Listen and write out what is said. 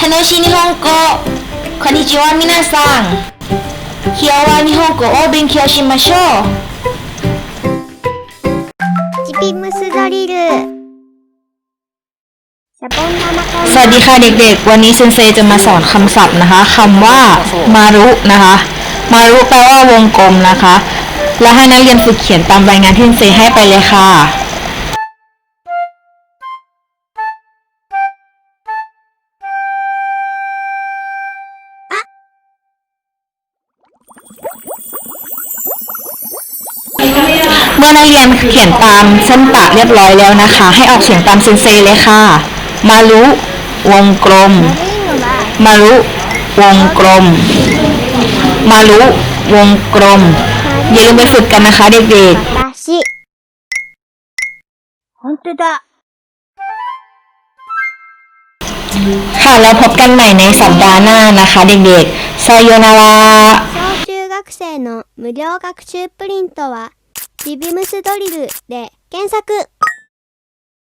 楽しい日本語こんにちは皆さん今日は日本語を勉強しましょうチピムスドリルシャボン玉コ สวัสดีค่ะเด็กๆ วันนี้เซนเซจะมาสอนคำศัพท์นะคะคำว่ามารุนะคะ มารุแปลว่าวงกลมนะคะ และให้นักเรียนฝึกเขียนตามรายงานที่เซนเซให้ไปเลยค่ะ เมื่อนักเรียนเขียนตามเส้นปากเรียบร้อยแล้วนะคะ ให้ออกเสียงตามเซนเซเลยค่ะ มารุวงกลม มารุวงกลม มารุวงกลม อย่าลืมไปฝึกกันนะคะเด็กๆค่ะแล้วพบกันใหม่ในสัปดาห์หน้านะคะเด็กๆ ซายโยนารา 学生の無料学習プリントはビビムスドリルで検索。